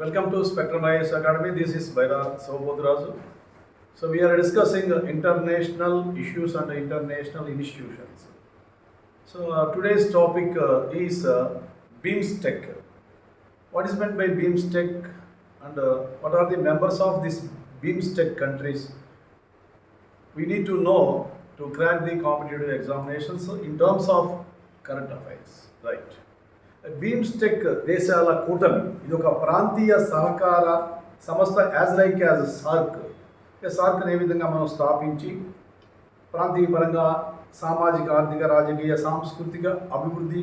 Welcome to Spectrum IS Academy. This is Baira Saubodhraju. So we are discussing international issues and international institutions. So uh, today's topic uh, is uh, BIMSTEC. What is meant by BIMSTEC and uh, what are the members of this BIMSTEC countries? We need to know to crack the competitive examinations in terms of current affairs, right? BIMSTEC దేశాల కూటమి. ఇది ఒక ప్రాంతీయ సహకార సంస్థ as like as SAARC సార్క్ని ఏ విధంగా మనం స్థాపించి ప్రాంతీయ పరంగా సామాజిక ఆర్థిక రాజకీయ సాంస్కృతిక అభివృద్ధి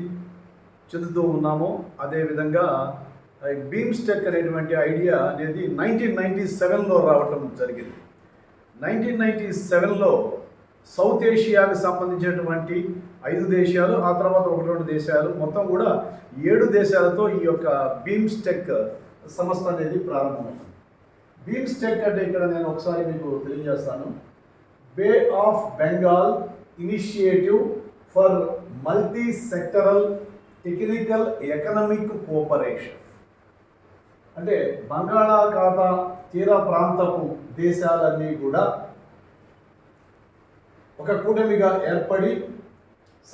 చెందుతూ ఉన్నామో. అదేవిధంగా బీమ్స్టెక్ అనేటువంటి ఐడియా అనేది నైన్టీన్ నైంటీ సెవెన్లో రావటం జరిగింది. నైన్టీన్ నైంటీ సెవెన్లో సౌత్ ఏషియాకు సంబంధించినటువంటి ఐదు దేశాలు ఆ తర్వాత ఒకటి రెండు దేశాలు మొత్తం కూడా ఏడు దేశాలతో ఈ యొక్క బీమ్స్టెక్ సంస్థ అనేది ప్రారంభమైంది. బీమ్స్టెక్ అంటే ఇక్కడ నేను ఒకసారి మీకు తెలియజేస్తాను. Bay of Bengal initiative for multi sectoral technical economic cooperation అంటే బంగాళాఖాత తీర ప్రాంతపు దేశాలన్నీ కూడా ఒక కూటమిగా ఏర్పడి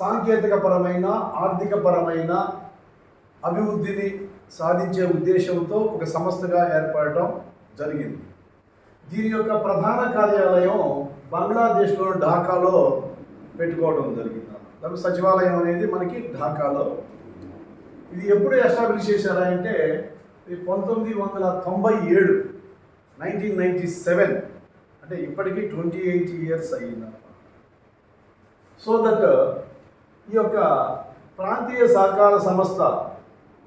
సాంకేతికపరమైన ఆర్థికపరమైన అభివృద్ధిని సాధించే ఉద్దేశంతో ఒక సంస్థగా ఏర్పడటం జరిగింది. దీని యొక్క ప్రధాన కార్యాలయం బంగ్లాదేశ్లో ఢాకాలో పెట్టుకోవడం జరిగింది. దాని సచివాలయం అనేది మనకి ఢాకాలో ఇది ఎప్పుడు ఎస్టాబ్లిష్ చేశారా అంటే ఇది పంతొమ్మిది వందల తొంభై ఏడు నైన్టీన్ నైంటీ సెవెన్. అంటే ఇప్పటికీ ట్వంటీ ఎయిట్ ఇయర్స్ అయ్యిందన్నమాట సో దట్ uh, ఈ యొక్క ప్రాంతీయ సహకార సంస్థ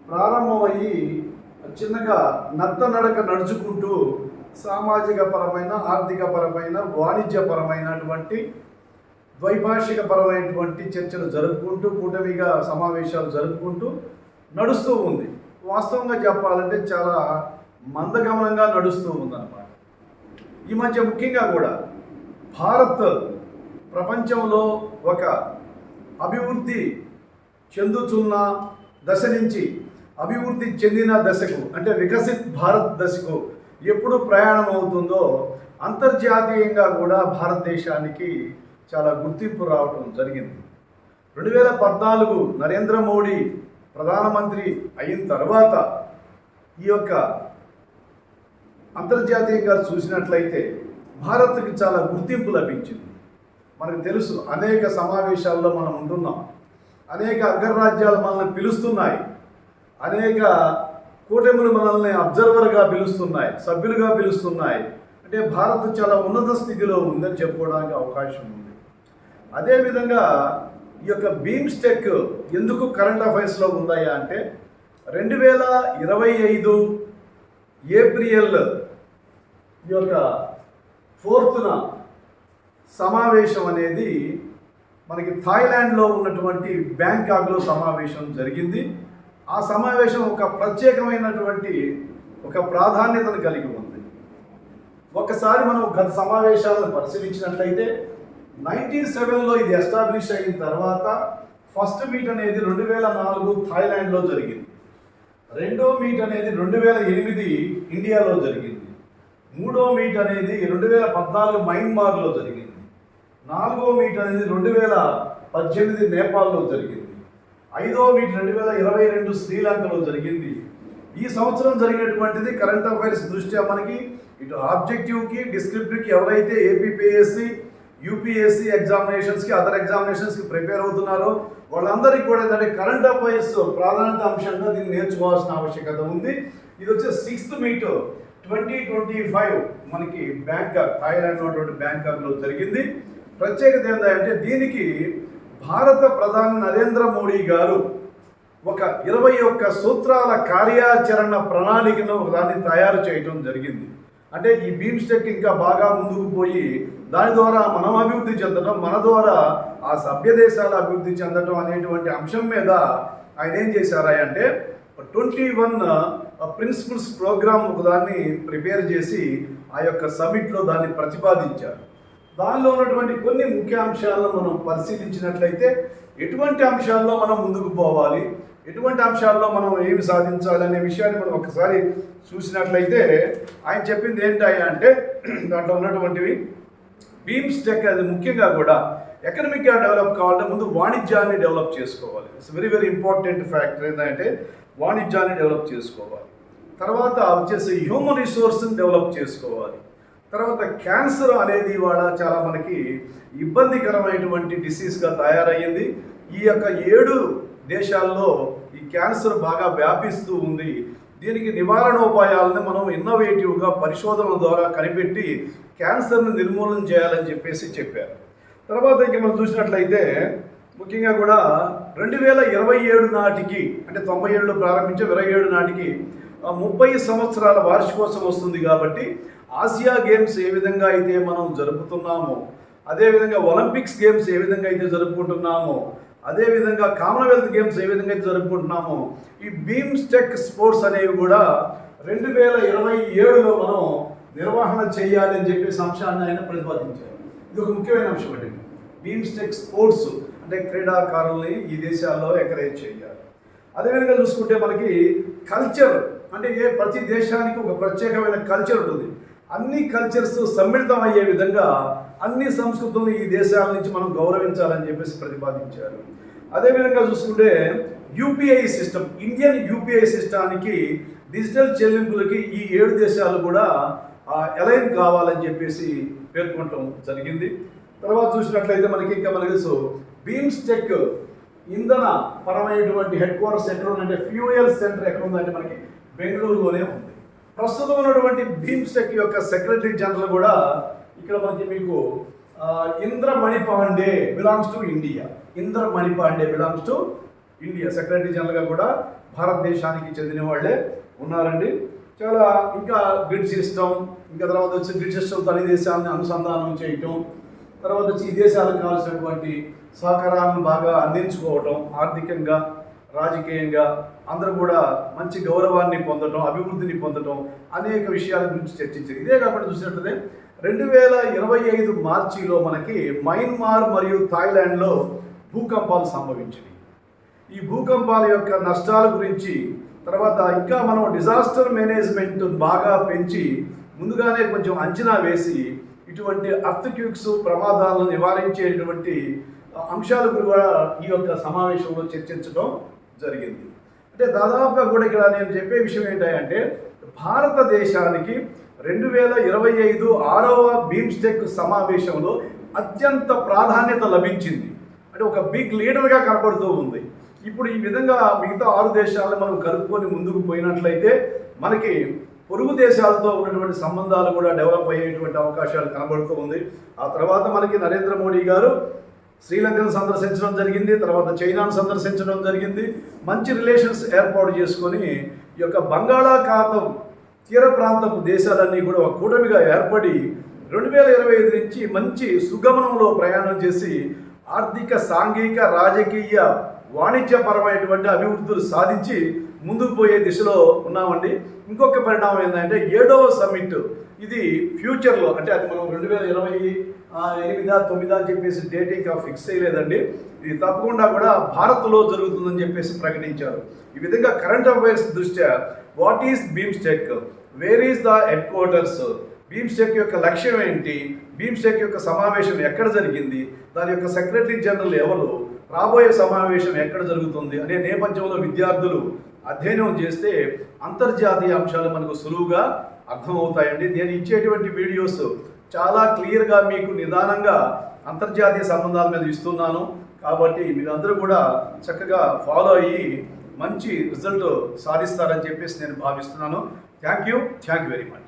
ప్రారంభమయ్యి చిన్నగా నత్తనడక నడుచుకుంటూ సామాజిక పరమైన ఆర్థిక పరమైన వాణిజ్యపరమైనటువంటి ద్వైభాషిక పరమైనటువంటి చర్చలు జరుపుకుంటూ కూటమిగా సమావేశాలు జరుపుకుంటూ నడుస్తూ ఉంది. వాస్తవంగా చెప్పాలంటే చాలా మందగమనంగా నడుస్తూ ఉందన్నమాట. ఈ మధ్య ముఖ్యంగా కూడా భారత్ ప్రపంచంలో ఒక అభివృద్ధి చెందుతున్న దశ నుంచి అభివృద్ధి చెందిన దశకు అంటే వికసిత్ భారత్ దశకు ఎప్పుడు ప్రయాణం అవుతుందో అంతర్జాతీయంగా కూడా భారతదేశానికి చాలా గుర్తింపు రావడం జరిగింది. రెండు వేల పద్నాలుగు నరేంద్ర మోడీ ప్రధానమంత్రి అయిన తర్వాత ఈ యొక్క అంతర్జాతీయంగా చూసినట్లయితే భారత్కి చాలా గుర్తింపు లభించింది. మనకు తెలుసు అనేక సమావేశాల్లో మనం ఉంటున్నాం. అనేక అగ్రరాజ్యాలు మనల్ని పిలుస్తున్నాయి. అనేక కూటమిలు మనల్ని అబ్జర్వర్గా పిలుస్తున్నాయి సభ్యులుగా పిలుస్తున్నాయి. అంటే భారత్ చాలా ఉన్నత స్థితిలో ఉందని చెప్పుకోవడానికి అవకాశం ఉంది. అదేవిధంగా ఈ యొక్క బీమ్స్టెక్ ఎందుకు కరెంట్ అఫైర్స్లో ఉందాయా అంటే రెండు వేల ఇరవై ఐదు ఏప్రిల్ ఈ యొక్క ఫోర్త్న సమావేశం అనేది మనకి థాయిలాండ్లో ఉన్నటువంటి బ్యాంకాక్లో సమావేశం జరిగింది. ఆ సమావేశం ఒక ప్రత్యేకమైనటువంటి ఒక ప్రాధాన్యతను కలిగి ఉంది. ఒకసారి మనం గత సమావేశాలను పరిశీలించినట్లయితే నైన్టీన్ సెవెన్లో ఇది ఎస్టాబ్లిష్ అయిన తర్వాత ఫస్ట్ మీట్ అనేది రెండు వేల నాలుగు థాయిలాండ్లో జరిగింది. రెండో మీట్ అనేది రెండు వేల ఎనిమిది ఇండియాలో జరిగింది. మూడో మీట్ అనేది రెండు వేల పద్నాలుగు మయన్మార్లో జరిగింది. నాలుగో మీట్ అనేది రెండు వేల పద్దెనిమిది నేపాల్లో జరిగింది. ఐదో మీట్ రెండు వేల ఇరవై రెండు శ్రీలంకలో జరిగింది. ఈ సంవత్సరం జరిగినటువంటిది కరెంట్ అఫైర్స్ దృష్ట్యా మనకి ఇటు ఆబ్జెక్టివ్కి డిస్క్రిప్టివ్కి ఎవరైతే ఏపీపీఎస్సి యూపీఎస్సి ఎగ్జామినేషన్స్కి అదర్ ఎగ్జామినేషన్స్కి ప్రిపేర్ అవుతున్నారో వాళ్ళందరికీ కూడా ఏంటంటే కరెంట్ అఫైర్స్ ప్రాధాన్యత అంశంగా దీన్ని నేర్చుకోవాల్సిన ఆవశ్యకత ఉంది. ఇది వచ్చే sixth meet twenty twenty five మనకి బ్యాంకాక్ థాయిలాండ్ ఉన్నటువంటి బ్యాంకాక్లో జరిగింది. ప్రత్యేకత ఏంటంటే దీనికి భారత ప్రధాని నరేంద్ర మోడీ గారు ఒక ఇరవై ఒక్క సూత్రాల కార్యాచరణ ప్రణాళికను దాన్ని తయారు చేయడం జరిగింది. అంటే ఈ బీమ్స్టెక్ ఇంకా బాగా ముందుకు పోయి దాని ద్వారా మనం అభివృద్ధి చెందడం మన ద్వారా ఆ సభ్య దేశాలు అభివృద్ధి చెందడం అనేటువంటి అంశం మీద ఆయన ఏం చేశారా అంటే ట్వంటీ వన్ ప్రిన్సిపల్స్ ప్రోగ్రామ్ దాన్ని ప్రిపేర్ చేసి ఆ యొక్క సమిట్లో దాన్ని ప్రతిపాదించారు. దానిలో ఉన్నటువంటి కొన్ని ముఖ్య అంశాలను మనం పరిశీలించినట్లయితే ఎటువంటి అంశాల్లో మనం ముందుకు పోవాలి? ఎటువంటి అంశాల్లో మనం ఏమి సాధించాలి అనే విషయాన్ని మనం ఒకసారి చూసినట్లయితే ఆయన చెప్పింది ఏంటయ్యా అంటే దాంట్లో ఉన్నటువంటివి. బీమ్స్ టెక్ అది ముఖ్యంగా కూడా ఎకనమిక్గా డెవలప్ కావాలంటే ముందు వాణిజ్యాన్ని డెవలప్ చేసుకోవాలి. It's very very important factor ఏంటంటే వాణిజ్యాన్ని డెవలప్ చేసుకోవాలి. తర్వాత వచ్చేసి హ్యూమన్ రిసోర్స్ని డెవలప్ చేసుకోవాలి. తర్వాత క్యాన్సర్ అనేది ఇవాళ చాలా మనకి ఇబ్బందికరమైనటువంటి డిసీజ్గా తయారయ్యింది. ఈ యొక్క ఏడు దేశాల్లో ఈ క్యాన్సర్ బాగా వ్యాపిస్తూ ఉంది. దీనికి నివారణోపాయాలను మనం ఇన్నోవేటివ్గా పరిశోధనల ద్వారా కనిపెట్టి క్యాన్సర్ను నిర్మూలన చేయాలని చెప్పేసి చెప్పారు. తర్వాత ఇంక మనం చూసినట్లయితే ముఖ్యంగా కూడా రెండు వేల ఇరవై ఏడు నాటికి అంటే తొంభై ఏడులో ప్రారంభించి ఇరవై ఏడు నాటికి ముప్పై సంవత్సరాల వార్షికోత్సవం వస్తుంది కాబట్టి ఆసియా గేమ్స్ ఏ విధంగా అయితే మనం జరుపుతున్నామో అదేవిధంగా ఒలింపిక్స్ గేమ్స్ ఏ విధంగా అయితే జరుపుకుంటున్నామో అదేవిధంగా కామన్వెల్త్ గేమ్స్ ఏ విధంగా అయితే జరుపుకుంటున్నామో ఈ బీమ్స్ టెక్ స్పోర్ట్స్ అనేవి కూడా రెండు వేల ఇరవై ఏడులో మనం నిర్వహణ చేయాలి అని చెప్పేసి అంశాన్ని ఆయన ప్రతిపాదించారు. ఇది ఒక ముఖ్యమైన అంశం అండి. బీమ్స్ టెక్ స్పోర్ట్స్ అంటే క్రీడాకారుల్ని ఈ దేశాల్లో ఎంకరేజ్ చేయాలి. అదేవిధంగా చూసుకుంటే మనకి కల్చర్ అంటే ఏ ప్రతి దేశానికి ఒక ప్రత్యేకమైన కల్చర్ ఉంటుంది. అన్ని కల్చర్స్ సమ్మిళితం అయ్యే విధంగా అన్ని సంస్కృతులను ఈ దేశాల నుంచి మనం గౌరవించాలని చెప్పేసి ప్రతిపాదించారు. అదేవిధంగా చూసుకుంటే యూపీఐ సిస్టమ్ ఇండియన్ యూపీఐ సిస్టానికి డిజిటల్ చెల్లింపులకి ఈ ఏడు దేశాలు కూడా ఎలైన్ కావాలని చెప్పేసి పేర్కొనటం జరిగింది. తర్వాత చూసినట్లయితే మనకి ఇంకా మనకి తెలుసు బీమ్స్టెక్ ఇంధన పరమైనటువంటి హెడ్ క్వార్టర్స్ ఎక్కడ ఉందంటే ఫ్యూయల్ సెంటర్ ఎక్కడ ఉందంటే మనకి బెంగళూరులోనే ఉంది. ప్రస్తుతం ఉన్నటువంటి భీమ్స్టెక్ యొక్క సెక్రటరీ జనరల్ కూడా ఇక్కడ మనకి మీకు Indra Manipandey belongs to India. Indra Manipandey belongs to India. Secretary జనరల్గా కూడా భారతదేశానికి చెందిన వాళ్ళే ఉన్నారండి. చాలా ఇంకా గ్రిడ్ సిస్టమ్ ఇంకా తర్వాత వచ్చి గ్రిడ్ సిస్టమ్ అన్ని దేశాలను అనుసంధానం చేయటం తర్వాత వచ్చి ఈ దేశాలకు కావాల్సినటువంటి సహకారాలను బాగా అందించుకోవటం ఆర్థికంగా రాజకీయంగా అందరూ కూడా మంచి గౌరవాన్ని పొందటం అభివృద్ధిని పొందటం అనేక విషయాల గురించి చర్చించారు. ఇదే కాకుండా చూసినట్లయితే రెండు వేల ఇరవై ఐదు మార్చిలో మనకి మయన్మార్ మరియు థాయిలాండ్లో భూకంపాలు సంభవించినాయి. ఈ భూకంపాల యొక్క నష్టాల గురించి తర్వాత ఇంకా మనం డిజాస్టర్ మేనేజ్మెంట్ బాగా పెంచి ముందుగానే కొంచెం అంచనా వేసి ఇటువంటి అర్థక్యూక్స్ ప్రమాదాలను నివారించేటువంటి అంశాల గురించి కూడా ఈ యొక్క సమావేశంలో చర్చించడం జరిగింది. అంటే దాదాపుగా కూడా ఇక్కడ నేను చెప్పే విషయం ఏంటంటే భారతదేశానికి రెండు వేల ఇరవై ఐదు ఆరవ బీమ్స్టెక్ సమావేశంలో అత్యంత ప్రాధాన్యత లభించింది. అంటే ఒక బిగ్ లీడర్గా కనపడుతూ ఉంది. ఇప్పుడు ఈ విధంగా మిగతా ఆరు దేశాలను మనం కలుపుకొని ముందుకు పోయినట్లయితే మనకి పొరుగు దేశాలతో ఉన్నటువంటి సంబంధాలు కూడా డెవలప్ అయ్యేటువంటి అవకాశాలు కనబడుతూ ఉంది. ఆ తర్వాత మనకి నరేంద్ర మోడీ గారు శ్రీలంకను సందర్శించడం జరిగింది తర్వాత చైనాను సందర్శించడం జరిగింది. మంచి రిలేషన్స్ ఏర్పాటు చేసుకొని ఈ యొక్క బంగాళాఖాతం తీర ప్రాంతపు దేశాలన్నీ కూడా ఒక కూటమిగా ఏర్పడి రెండు వేల ఇరవై ఐదు నుంచి మంచి సుగమనంలో ప్రయాణం చేసి ఆర్థిక సాంఘిక రాజకీయ వాణిజ్యపరమైనటువంటి అభివృద్ధులు సాధించి ముందుకు పోయే దిశలో ఉన్నామండి. ఇంకొక పరిణామం ఏంటంటే ఏడవ సమ్మిట్. ఇది ఫ్యూచర్లో అంటే అది మనం రెండు వేల ఇరవై ఎనిమిదా తొమ్మిదా అని చెప్పేసి డేట్ ఇంకా ఫిక్స్ చేయలేదండి. ఇది తప్పకుండా కూడా భారత్లో జరుగుతుందని చెప్పేసి ప్రకటించారు. ఈ విధంగా కరెంట్ అఫైర్స్ దృష్ట్యా what is BIMSTEC where is the headquarters BIMSTEC యొక్క లక్ష్యం ఏంటి? బీమ్స్టెక్ యొక్క సమావేశం ఎక్కడ జరిగింది? దాని యొక్క సెక్రటరీ జనరల్ ఎవరు? రాబోయే సమావేశం ఎక్కడ జరుగుతుంది? అనే నేపథ్యంలో విద్యార్థులు అధ్యయనం చేస్తే అంతర్జాతీయ అంశాలు మనకు సులువుగా అర్థమవుతాయండి. నేను ఇచ్చేటువంటి వీడియోస్ చాలా క్లియర్గా మీకు నిదానంగా అంతర్జాతీయ సంబంధాల మీద ఇస్తున్నాను. కాబట్టి మీరందరూ కూడా చక్కగా ఫాలో అయ్యి మంచి రిజల్ట్ సాధిస్తారని చెప్పేసి నేను భావిస్తున్నాను. Thank you. Thank you very much.